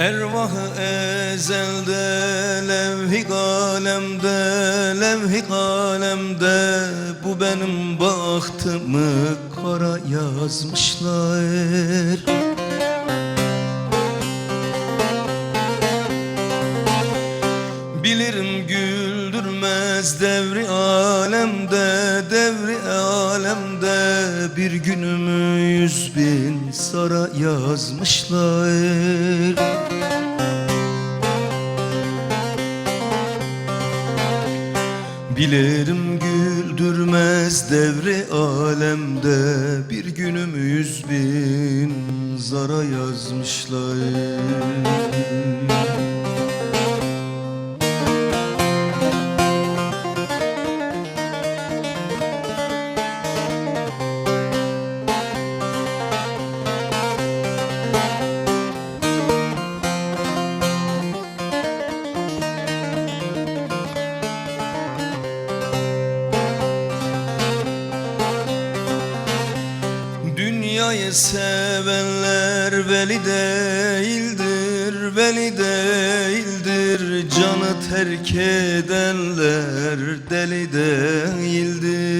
Ervahı ezelde levh-i kalemde levh-i kalemde. Bu benim bahtımı kara yazmışlar. Bilirim güldürmez devri alemde devri alemde. Bir günümü yüz bin sara yazmışlar Bilirim güldürmez devri alemde. Bir günümü yüz bin zara yazmışlar Dünyayı sevenler veli değildir, veli değildir. Canı terk edenler deli değildir.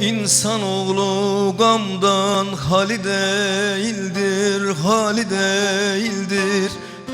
İnsanoğlu gamdan hali değildir, hali değildir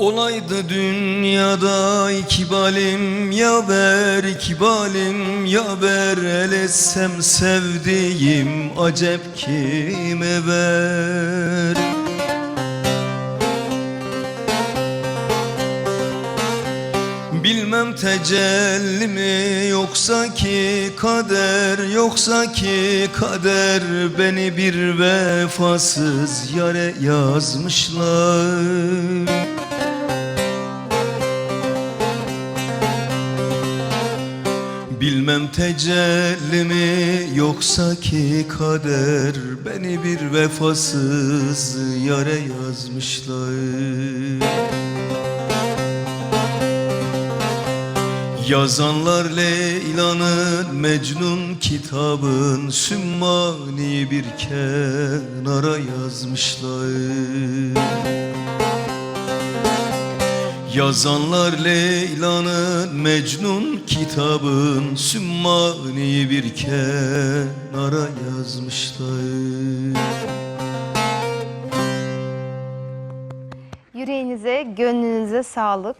Olaydı dünyada ikbalim yaver ikbalim yaver. El etsem sevdiğim acep kime ver? Bilmem tecelli mi yoksa ki kader Yoksa ki kader. Beni bir vefasız yare yazmışlar Bilmem tecelli mi yoksa ki kader. Beni bir vefasız yare yazmışlar. Yazanlar Leyla'nın Mecnun kitabın Sümmani bir kenara yazmışlar Yazanlar Leyla'nın Mecnun kitabın Sümmani bir kenara yazmışlar Yüreğinize, gönlünüze sağlık.